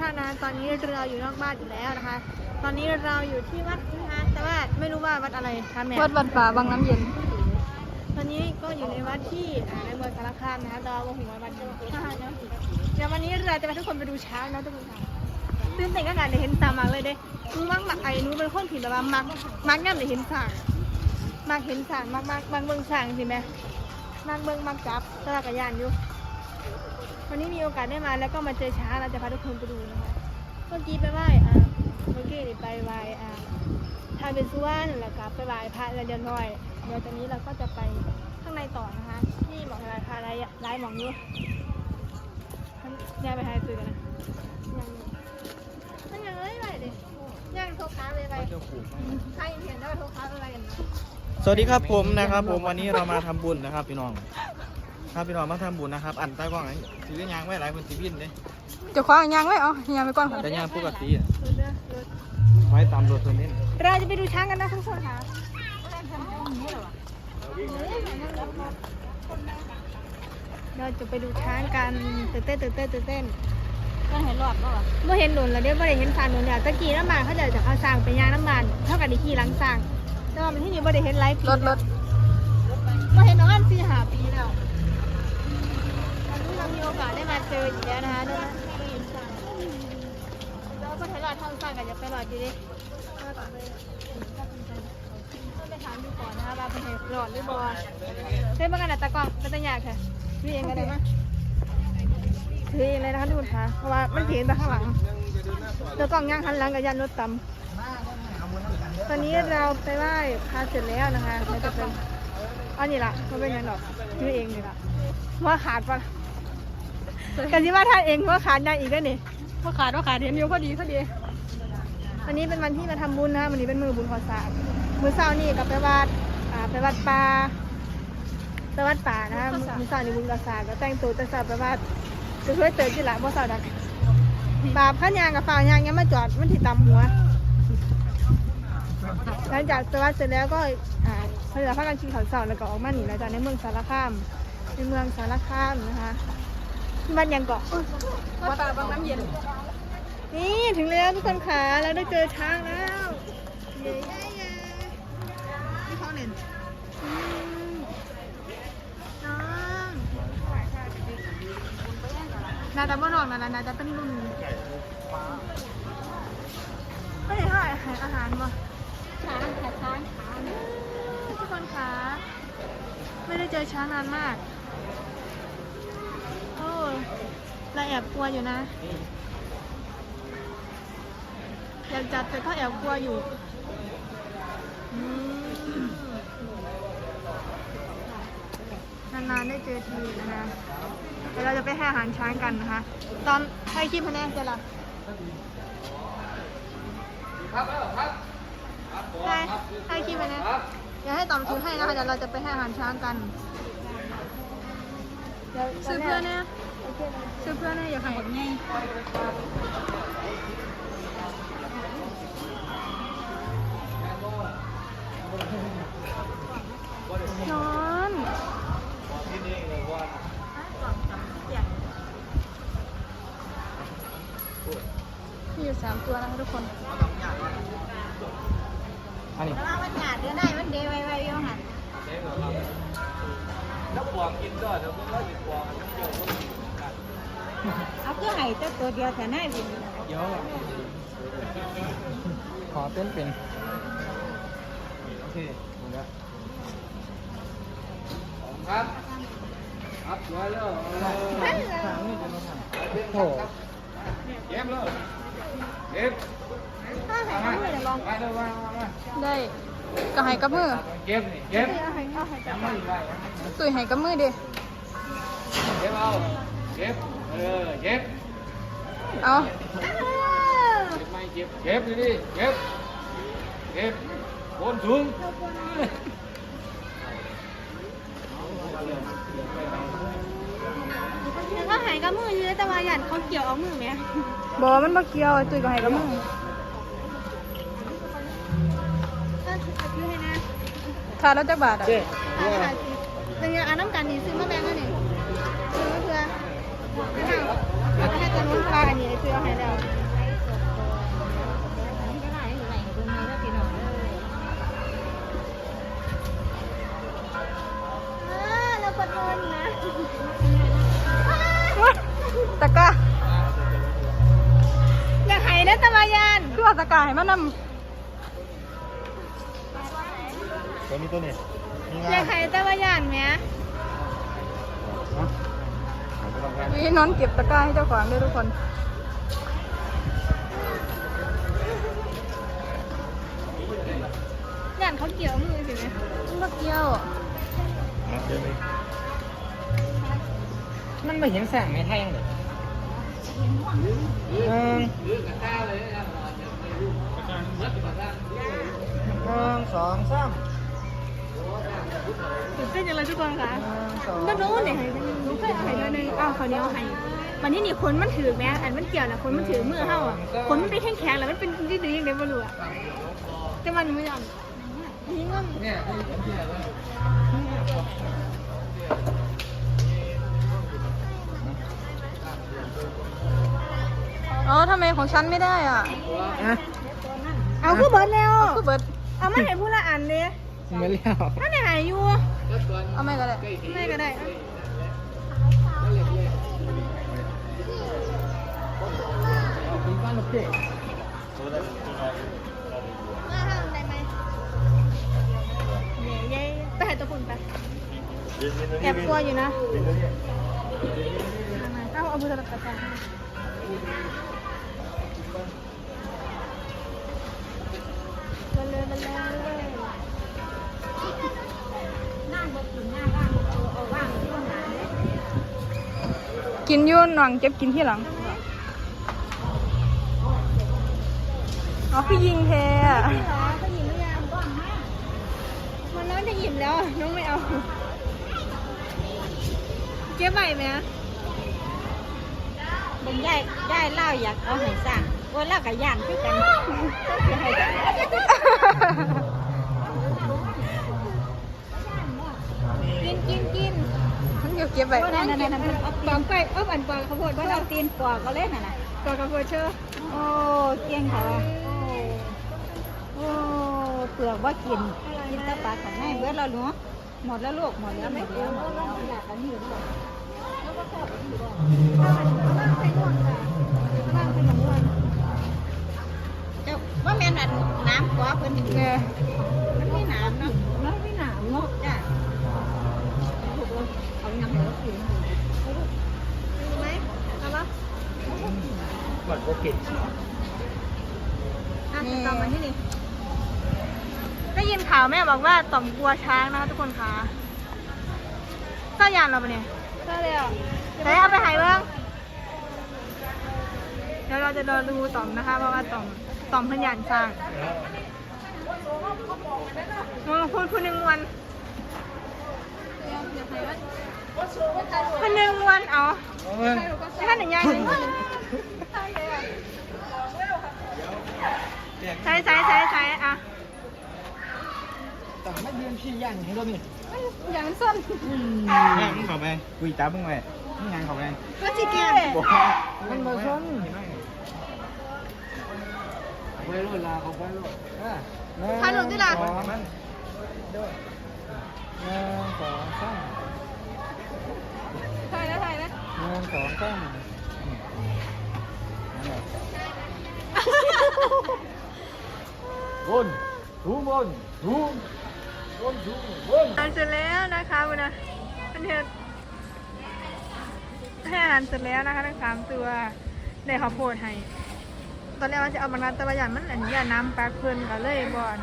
ท่านนะคะตอนนี้เราอยู่นอกบ้านอยู่แล้วนะคะ ตอนนี้เราอยู่ที่วัดนะคะแต่ว่าไม่รู้ว่าวัดอะไรคะแม่วัดวัดป่าบางน้ำเย็น ตอนนี้ก็อยู่ในวัดที่อ่าในเมืองสารคามนะคะเราวงหัววัดเนาะเดี๋ยววันนี้เราจะพาทุกคนไปดูช้างนะทุกคนค่ะตื่นเต้นกับการได้เห็นตามมากเลยเด้หนูมักมักไอ้หนูเป็นคนผิดแบบว่ามักมักย่ำได้เห็นช้างมักเห็นช้างมักมักมักเบิ่งช้างสิแม่มักเบิ่งมักจับตลาดกระยานอยู่ วันนี้มีโอกาสได้มาแล้วก็มาเจอช้างเราจะพาทุกคนไปดูนะคะเมื่อกี้ไปไหว้อ่าเมื่อกี้ไปไหว้อ่าทาเป็นสุวรรณแล้วก็ไปไหว้พระเรียนน้อยเดี๋ยวตอนนี้เราก็จะไปข้างในต่อนะคะที่หมองไหว้พระไรไรหมองอยู่ย่างไปหาซื้อกันนะย่างนี่ยังเอ้ยไปดิย่างโทรค้าไปไปใครเห็นได้ว่าโทรค้าไปไปกันนะสวัสดีครับผมนะครับ ผมวันนี้เรามาทำบุญนะครับพี่น้อง ครับพี่น้องมาทำบุญนะครับ อันใต้กล้องนั้นถือยางไว้หลายคนสีวินเลยเจะคว้าของยางไว้เอายางไปก่อนค่ะแต่ยางปกติอะรถเด้อรถไว้ตามรถตัวนี้เราจะไปดูช้างกันนะทุกคนค่ะเราจะไปดูช้างกันตื่นเต้นตื่นเต้นตื่นเต้นก็เห็นหลอดป่ะเมื่อเห็นหนุนแล้วเดี๋ยวไม่ได้เห็นสารหนุนเนี่ยตะกี้น้ำมันเขาจะจะเอาสร้างไปยางน้ำมันเท่ากับดีขี่หลังสร้างแต่ว่ามันที่นี่ไม่ได้เห็นไลฟ์รถรถมาเห็นน้องอันสี่หาปีแล้ววัน นี้เราได้มาเจออีกแล้วนะคะนสร้างแล้วก็ใช้หลอดทางสร้างกันจะไปหลอดดีดิต้องไปถามดูก่อนนะคะว่าเป็นหลอดหรือบอเฮ้ยเมื่อกันอัตตะกล้องเป็นตัวอย่างค่ะพี่เองก็ได้ไหมถือเองเลยนะคะทุกคนคะเพราะว่ามันเห็นไปข้างหลังแล้วกล้องย่างหันหลังกับยันรถต่ำตอนนี้เราไปไหว้พระเสร็จแล้วนะคะเราจะเป็นอันนี้ละมันเป็นยังดอกถือเองนี่ละว่าขาดปะ กันที่ว่าท่านเองว่าขาดยังอีกแล้วนี่ว่าขาดว่าขาดเห็นอยู่พอดีพอดีวันนี้เป็นวันที่มาทำบุญนะคะวันนี้เป็นมือบุญขอสากมือเช้านี่กับไปวัดอ่าไปวัดป่าไปวัดป่านะคะมือมือเช้านี่บุญขอสากก็แต่งตัวแต่เช้าไปวัดจะช่วยเติมจิละบ่เช้าดักบาปขันยางกับฝ่ายางยังมาจอดมันที่ตำหัวหลังจากไปวัดเสร็จแล้วก็อ่าเขาจะพากันกินข้าวเช้าแล้วก็ออกมาหนีแล้วจากในเมืองสารคามในเมืองสารคามนะคะ บ้านยังเกาะวัดป่าบางน้ำเย็น นี่ถึงแล้วทุกคนขาเราได้เจอช้างแล้วเย้เย้เย้ที่เขาเล่นอืมน้องนาจะบ่นอกนะนาจะเป็นรุ่นไม่ได้ให้อาหารอาหารมาช้างขาช้างทุกคนขาไม่ได้เจอช้างนานมากโอ้ เราแอบกลัวอยู่นะ อยากจัดแต่ก็แอบกลัวอยู่อืมนานๆได้เจอทีนะคะเดี๋ยวเราจะไปให้อาหารช้างกันนะคะ ตอนให้คลิปคะแนนเสร็จละให้ให้คลิปคะแนนเดี๋ยวให้ตอมถือให้นะคะเดี๋ยวเราจะไปให้อาหารช้างกันดี๋ยวซื้อเพื่อนเนี่ยโอเคนะ ซื้อเพื่อนเนี่ยอย่าขังแบบง่ายนอนมีอยู่สามตัวนะคะทุกคนอันนี้แล้วมันหยาดเดือนได้ มันเดไว้ไว้ยังหันเอาเครื่องไห้ เจ้าตัวเดียวแต่หน้าวินเดี๋ยวขอเต้นเป็น โอเคหมดแล้วครับ ครับสวยเลยทางนี้จะมาทำโอ้เก็บเลยเก็บได้ก็ให้กับมือเก็บนี่เก็บเอาให้เอาให้จับไม่ไหวตุยให้กับมือดิเก็บเอาเก็บเออเก็บ เอาเก็บไม่เก็บเก็บดิเก็บ เก็บโคนสูงแล้วก็หายกับมืออยู่แต่ว่าหยันเขาเกี่ยวเอามือไหมบอมันบ่เกี่ยวตุยก็ให้กับมือก็ซื้อให้นะค่าแล้วจักบาทอะเจ๊อาหารสิเป็นยังอันน้ำกันนี่ซื้อมาแบ่งกันนี่ซื้อเพื่อไม่เอาไม่ ให้ตะลุาอันนี้เห้ตะกะอยากให้นะตะวายานตัอว่าตะกะให้มันนำตัวนี้ตัวนี้อยากให้ตะวายานไหมำนี่นอนเก็บตะกร้าให้เจ้าของด้วยทุกคนยานเขาเกี่ยวมือสิไหมมาเกี่ยว มันไม่เห็นแสงไม่แท่งเลยหนึ่งหนึ่งสองสาม ตื่นเต้นจังเลยทุกคนค่ะหนึ่งสองก็รู้เนี่ยให้รู้เคยเอาให้หน่อยหนึงอ้าวเขาวเหนี้ยวให้วันนี้นี่คนมันถือแม้อันมันเกี่ยวนะคนมันถือมือเฮาอะคนมันเป็นแข็งแข็งๆแล้วมันเป็นดื้อๆยังไงไม่รู้อะแต่มันไม่ยอมนี่เงินเนี่ยอ๋อทำไมของฉันไม่ได้อะเอาคือเบิร์ดแล้วคือเบิด เอามาให้ผู้ละอันเลย เหมือนแล้วถ้าไหนหายอยู่เอาไม่ก็ได้ไม่ก็ได้อะกินบ้านลูกเด็กมาห้ามได้ไหมเดี๋ยวเย้ไปหาตัวคุณไปแอบกลัวอยู่นะ เอาเอาบุตรกระสั กินอยุ่นหนังเก็บกินที่หลังอ๋อพี่ยิงแท้พี่เหรอเขาหยิบหรือยังมันน้องจะหยิบแล้ว น้องไม่เอา เก็บใหม่ไหมเป็นยายยายเล่าอยากเอาให้สร้างว่าเล่ากับย่านคือกันกินกินกิน มันอยู่เก็บไว้นั่นนั่นนั่นปอกไก่เอ๊บอันปอกข้าวโพดว่าว่าเราเราตีนปอกก็เล่นน่ะนะปอกข้าวโพดเชื่อโอ้เก่งค่ะว่าโอ้เปลือกว่ากินกินแตะปลาข้างในเบิดแล้วเนาะหมดแล้วลูกหมดแล้วหมดแล้วหมดแล้วอยากอันนี้ด้วยเจ้าว่าแม่นอันน้ำกว่าเพิ่นนี่เนี่ย เหมือนว่ากินอะต่อมาที่นี่ ได้ยินข่าวแม่บอกว่าต่อมกลัวช้างนะคะทุกคนคะเจ้ายานเราปะเนี่ยใช่เลยอะไหนเอาไปหายเบ้างเดี๋ยวเราจะรอดูต่อมนะคะเพราะว่าต่อมต่อมพยานช้างมึงพูดพูดหนึ่งวันพันหนึ่งวันเอาท่านไหนยัง ใช้ใช้ใช้ใช้อะแต่ไม่ยืนพี่ย่างให้เรานี่อย่างส้นนี่มึงเข้าไปกุยจับมึงไปมึงยังเข้าไปก็สิแกมบอกมันมาซ้นไปรถลาเขาไปรถพาหนูที่หลังสองมันด้วยหนึ่งสองสามถ่ายนะถ่ายนะหนึ่งสองสาม บนถูบนถูบนถูบนอาหารเสร็จแล้วนะคะคุณนะเป็นเห็ดให้อาหารเสร็จแล้วนะคะทั้งสามตัวได้ข้าวโพดให้ ตอนแรกว่าจะเอาบางนัดแต่ว่าอย่างมันอันนี้น้ำปลาเพิ่นก็เลยบ่อน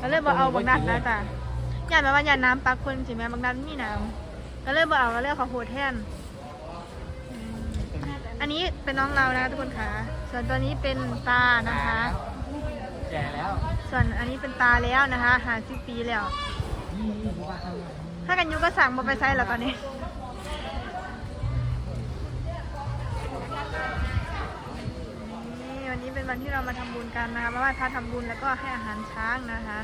ก็เลยบ่เอาบางนัดนะจ้ะอยากแบบว่าอยากน้ำปลาเพิ่นสิแม่บางนัดมีน้ำก็เลยบ่เอาก็เลยเอาข้าวโพดแทนอืมอันนี้เป็นน้องเรานะคะทุกคนค่ะ ส่วนตัวนี้เป็นตานะคะ แก่แล้ว ส่วนอันนี้เป็นตาแล้วนะคะหาสิบปีแล้ว ถ้ากันยุก็สั่งมาไปใช้แล้วตอนนี้นี่วันนี้เป็นวันที่เรามาทำบุญกันนะคะมาไหว้พระทำบุญแล้วก็ให้อาหารช้างนะคะ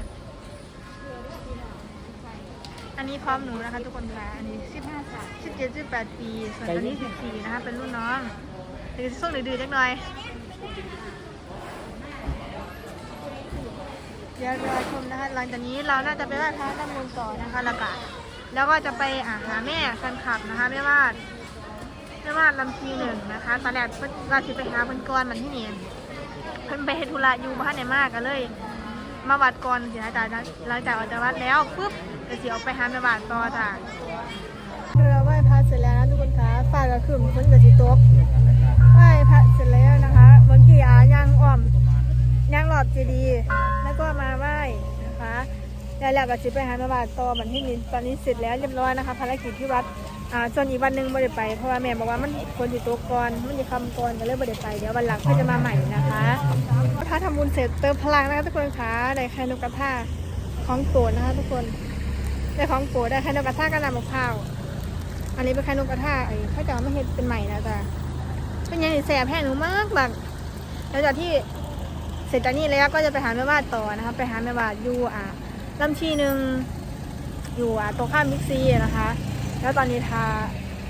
อันนี้พร้อมหนูนะคะทุกคนค่ะอันนี้สิบห้าสิบเจ็ดสิบแปดปี ส่วนตัวนี้สิบสี่นะคะเป็นรุ่นน้องเด็กส่งดื้อๆจักหน่อย เดี๋ยวรอชมนะคะหลังจากนี้เราน่าจะไปไหว้พระทำบุญต่อนะคะล้วก็แล้วก็จะไปอ่าหาแม่แฟนคลับนะคะแม่วาดแม่วาดลำพีหนึ่งนะคะตอนแรกเราจะไปหาเพิ่นก่อนมันที่นี่เพิ่นไปเฮ็ดธุระอยู่บ้านไหนมากก็เลย มาวัดก่อนสินะจ๊ะหลังจากออกจากวัดแล้วปุ๊บก็สิออกไปหาแม่บานต่อจ้ะเราไหว้พระเสร็จแล้วนะทุกคนคะฟ้าก็ครึ้มฝนก็สิตกไหว้พระเสร็จแล้วนะคะเมื่อกี้อาย่างอ้อมย่างหลอดเจดี ก็มาไหว้นะคะแล้วแล้วก็สิไปหาแม่บ้านต่อบัดที่นี้ตอนนี้เสร็จแล้วเรียบร้อยนะคะภารกิจที่วัดอ่าส่วนอีกวันหนึงไม่ได้ไป เพราะว่าแม่บอกว่ามันฝนสิตกก่อนมันจะคำก่อนก็เลยไม่ได้ไปเดี๋ยววันหลังก็จะมาใหม่นะคะถ้าทำบุญเสร็จเติมพลังนะคะทุกคนคะได้ไข่นกกระทาของโปรดนะคะทุกคนได้ของโปรดได้ไข่นกกระทากับน้ำมะพร้าวอันนี้เป็นไข่นกกระทาไอ้เขาจะเอามาเฮ็ดเป็นใหม่นะจ๊ะเป็นยังไงแสบแห้งหนูมากแบบแล้วจากที่ ร็จจากนี้แล้วก็จะไปหาแม่วาดต่อนะคะไปหาแม่วาดอยู่อะลำชีหนึ่งอยู่อะตรงข้ามมิกซีนะคะ แล้วตอนนี้ทา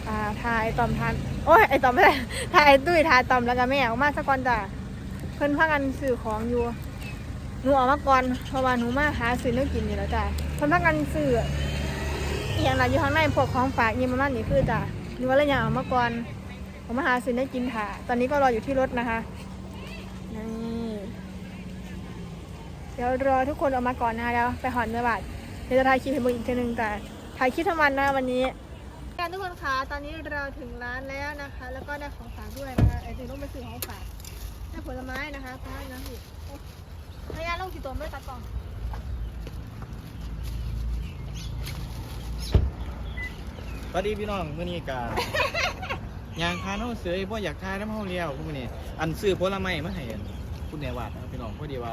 อ่าทาไอตอมทานโอ้ยไอตอมไม่ได้ทาไอตุ้ยทาตอมแล้วก็แม่ออกมาสักก่อนจ้ะเพิ่นพากันซื้อของอยู่หนูออกมาก่อนเพราะว่าหนูมาหาซื้อเนื้อกินอยู่แล้วจ้ะเพิ่นพากันซื้ออย่างไรอยู่ข้างในพวกของฝากยี่ประมาณนี้คือจ้ะหนูว่าเลยอยากออกมาก่อนผมมาหาซื้อเนื้อกินค่ะ ตอนนี้ก็รออยู่ที่รถนะคะ นี่ เดี๋ยวรอทุกคนออกมาก่อนนะคะแล้วไปหอนเมื่อบาทเดี๋ยวจะถ่ายคลิปให้เบิ่งอีกทีหนึงแต่ถ่ายคลิปทั้งวันนะวันนี้การทุกคนคะตอนนี้เราถึงร้านแล้วนะคะ แล้วก็ได้ของฝากด้วยนะคะไอ้ถึงต้องไปซื้อของฝากได้ผลไม้นะคะพายนะพี่พายาลงกี่ตัวไม่ตัดกล่องสวัสดีพี่น้องมื้อนี้กา ยางพาน้องเสือบ่อยากทายน้ำเฮาเลี้ยวพวกนี้อันซื้อผลไม้มาให้อันคุณแนวาดนะครับพี่น้องพอดีว่า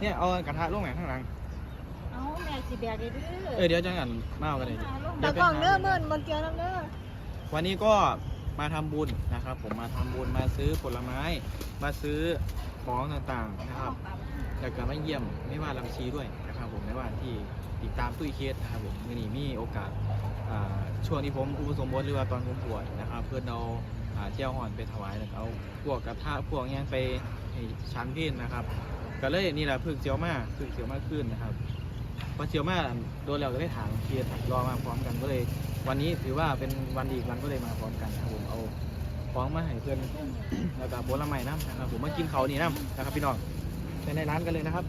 เนี่ยเอากระทะลงแหม่ข้างหลัง เอาแม่สิแบกได้เด้อเออเดี๋ยวจังอันมาเอากันเลยตัดกล่องเด้อเมื่อนบนเกียวน้ำเด้อวันนี้ก็มาทำบุญนะครับ ผมมาทำบุญมาซื้อผลไม้ มาซื้อของต่างๆนะครับ แล้วก็มาเยี่ยมไม่ว่าลำชีด้วยนะครับ ผมไม่ว่าที่ติดตามตุ้ยเคสนะครับผมมื่อนี้มีโอกาสอ่าช่วงที่ผมอุปสมบทหรือว่าตอนผมบวชนะครับ เพื่อนเอาอ่าเจ้าห่อนไปถวายแล้วก็เอาพวกกระทะพวกหยังไปให้ชั้นเพศนะครับ ก็เลยนี่แหละพึ่งเจียวมาพึ่งเจียวมาขึ้นนะครับพอเจียวมาโดนแล้วก็ได้ถามเคียรอมาพร้อมกันก็เลย วันนี้ถือว่าเป็นวันดีอีกวันก็เลยมาพร้อมกันครับผมเอาของมาให้เพื่อนแล้วก็ผลไม้น้ำนะครับผมมากินเขานี่น้ำนะครับพี่น้องไปในร้านกันเลยนะครับ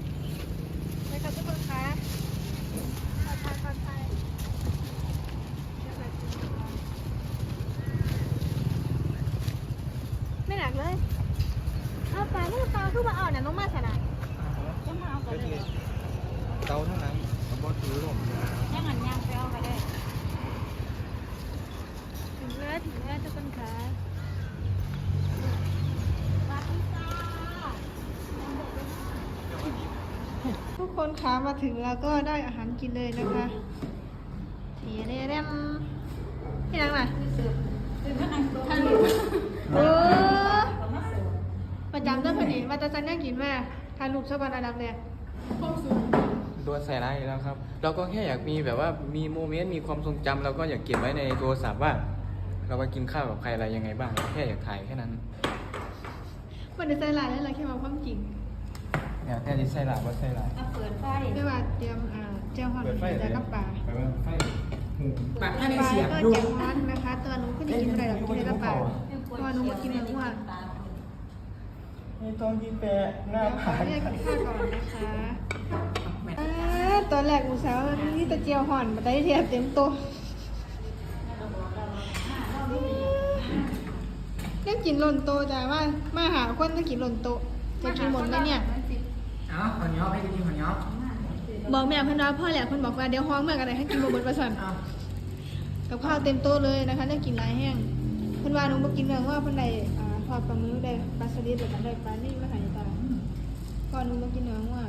ไปครับทุกคนคะขอทายขอทายไม่หนักเลย เอาปลาลูกปลาคือมาอ่อนน่ะน้องมาขนาด จะมาเอาไปเลย เตาเท่านั้นผมบอกถือผม ยังหันย่างไปเอาไปได้ ถึงแล้วถึงแล้วทุกคนคะ มาที่จ้า ทุกคนคะมาถึงแล้วก็ได้อาหารกินเลยนะคะเดี๋ยเดี๋ยวเดี๋ยวที่นังน่ะคือพนักท่านอยู่เออประจำเรื่องพอดีมาตาจันน่ากินมากทานลูกชอบวันอันดับแรกโดนใส่ร้ายอีกแล้วครับ เราก็แค่อยากมีแบบว่ามีโมเมนต์มีความทรงจำเราก็อยากเก็บไว้ในโทรศัพท์ว่า เราไปกินข้าวกับใครอะไรยังไงบ้าง แค่อยากถ่ายแค่นั้นมันจะใส่หลายแล้วเราแค่มาความจริง อยากแค่ที่ใส่หลายว่าใส่หลายเอาเปิดไฟไม่ว่าเตรียมอ่าเจ้าหอนแต่กับปลาไปว่าไฟหูปากปให้ลาในเสียงก็ดูเจ็บร้อนนะคะตัวหนูก็จะกินอะไรหรอกกินแต่กับปลาเพราะว่าหนูมากินเนื้อวัวมีตรงที่แปะหน้าเดี๋ยวขอเรียกกินข้าวก่อนนะคะอ่าตอนแรกอุตส่าห์นี่ตะเจียวห่อนมาได้เทียบเต็มโต๊ะเล่นกินหล่นโตะจ้ะว่ามาหาคนต้องกินหล่นโตะจะกินหมดไหมเนี่ย เอ้าขอนย้อมให้กินขอนย้อบอกแม่เพื่อนว่าพ่อแหละเพื่อนบอกว่าเดี๋ยวห้องเมื่อกันเลยให้กินบะเบิดประสันกับข้าวเต็มโต๊ะเลยนะคะได้กินหลายแห้งเพื่อนว่าหนูมากินเนื้อว่าเพื่อนได้อ่าทอดปลาหมึกได้ปลาสลิดหรือได้ปลานี่มาหายตาก่อนหนูมากินเนื้อว่า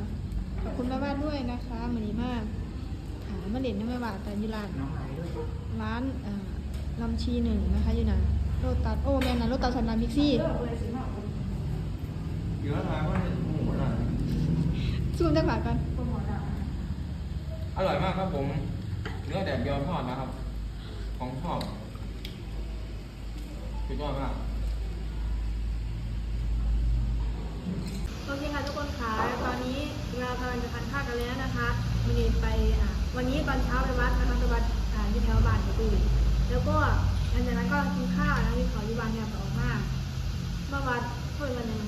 ขอบคุณแม่บ้านด้วยนะคะเหมือนมากอ่ามาเด่นน้ำแม่บ้าทแต่อยูร้านน้องไหลด้วยร้านอ่าลำชีหนึ่งนะคะอยู่ไหนโรตัสโอ้แม่นะโรตัสสันดามิกซี่เยอะมากว่าหมูอร่อย ซูมได้ฝากกันอร่อยมากครับผม เนื้อแดดเดียวทอดนะครับ ของชอบสุดยอดมาก โอเคค่ะทุกคนค่ะตอนนี้เรากำลังจะทานข้าวกันแล้วนะคะมินิไปอ่าวันนี้ตอนเช้าไปวัดนะคะไปวัดอ่าที่แถวบ้านประตูแล้วก็หลังจากนั้นก็กินข้าวนะมีขออยู่บางอย่างออกมาเมื่อวัดเพื่อนวันหนึง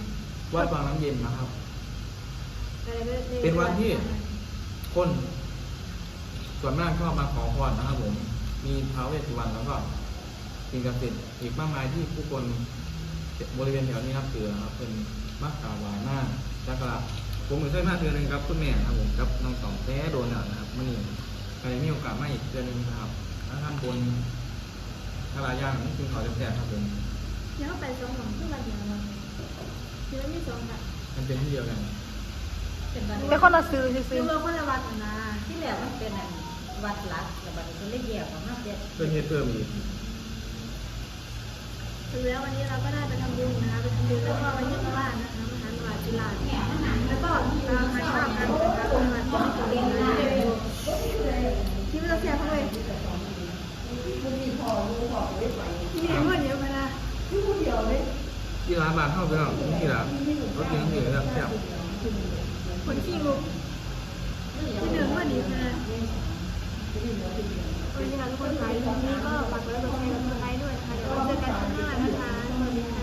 โกวัดบางน้ำเย็นนะครับอะไรไม่ได้ เป็นวันที่คนส่วนมากก็มาขอพรนะครับผม มีท้าวเวสสุวรรณแล้วก็สิ่งศักดิ์สิทธิ์อีกมากมายที่ผู้คนบริเวณแถวนี้ครับเสือครับเป็นมักกราบไหวมากแล้วก็ผมเคยมาเทือหนึงครับคุณแม่ครับผมกับน้องสองแท้โดนแล้วนะครับมื่อนี้ใครมีโอกาสมาอีกเทือหนึงนะครับถ้าท่านบนทารายางนี่คือเขาจะแท้ครับผมเดี๋ยวเข้าไปสองหลังขึ้นมาเดียวเราคือไม่มีสองแบบมันเป็นที่เดียวกัน เป็นวัดเป็นคนละซื้อคืซื้ออเราคนละวัดนะที่แรกมันเป็นอันวัดหลักแล้วบัดนี้เพิ่นเลยแยกออกมาเป็นเพื่อเฮ็ดเพิ่มอีกคือแล้ววันนี้เราก็ได้ไปทำบุญนะคะไปทำบุญแล้วก็วันนี้มาบ้านนะคะมาทานวาจิลาแล้วก็มามาชอบกันนะคะเป็นวันที่ตัวเองนะที่ไม่ต้องเสียเขาเลยมีเพื่อนเยอะไปนะที่ร้านบานเข้าไปแล้วที่ร้านรถเก๋งเหนือแบบแซ่บ คนที่งงที่หนึ่งว่าดีนะวันนี้ค่ะทุกคนขายนี้ก็ฝากไว้กับใครกัยด้วยค่ะเดี๋ยวเจอกันข้างหน้านะคะ